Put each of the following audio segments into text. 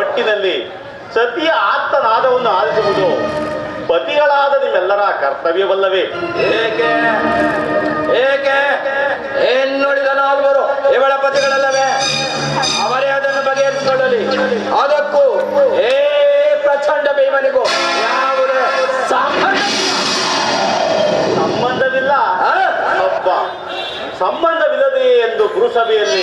ಒಟ್ಟಿನಲ್ಲಿ ಸತಿಯ ಆತ್ಮನಾದವನ್ನು ಆಲಿಸುವುದು ಪತಿಗಳಾದ ನಿಮ್ಮೆಲ್ಲರ ಕರ್ತವ್ಯವಲ್ಲವೇ? ಏಕೆ? ಏಕೆ? ಏನ್ ನೋಡಿದ ನಾಲ್ವರು? ಇವಳ ಪತಿಗಳಲ್ಲವೇ? ಅವರೇ ಅದನ್ನು ಬಗೆಹರಿಸಿಕೊಳ್ಳಲಿ. ಅದಕ್ಕೂ ಏ ಪ್ರಚಂಡ ಭೀಮನಿಗೂ ಯಾವುದೇ ಸಂಬಂಧ ಸಂಬಂಧವಿಲ್ಲ. ಸಂಬಂಧವಿಲ್ಲದೆ ಎಂದು ಗುರುಸಭೆಯಲ್ಲಿ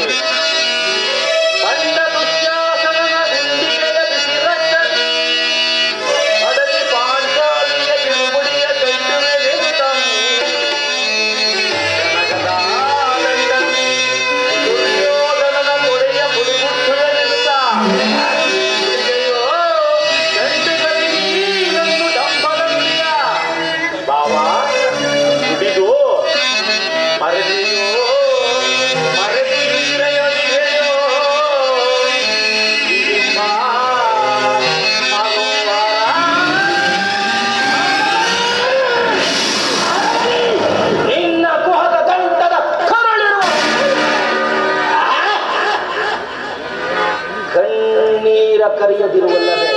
ನೀರ ಕರೆಯದಿರುವಲ್ಲದೆ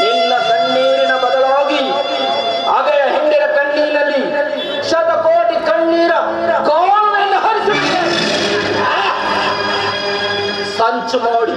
ನಿನ್ನ ಕಣ್ಣೀರಿನ ಬದಲಾಗಿ ಆಗೆಯ ಹೆಂಡಿನ ಕಣ್ಣೀರಲ್ಲಿ ಶತಕೋಟಿ ಕಣ್ಣೀರ ಕಾಲುವೆಯನ್ನು ಸಂಚು ಮಾಡಿ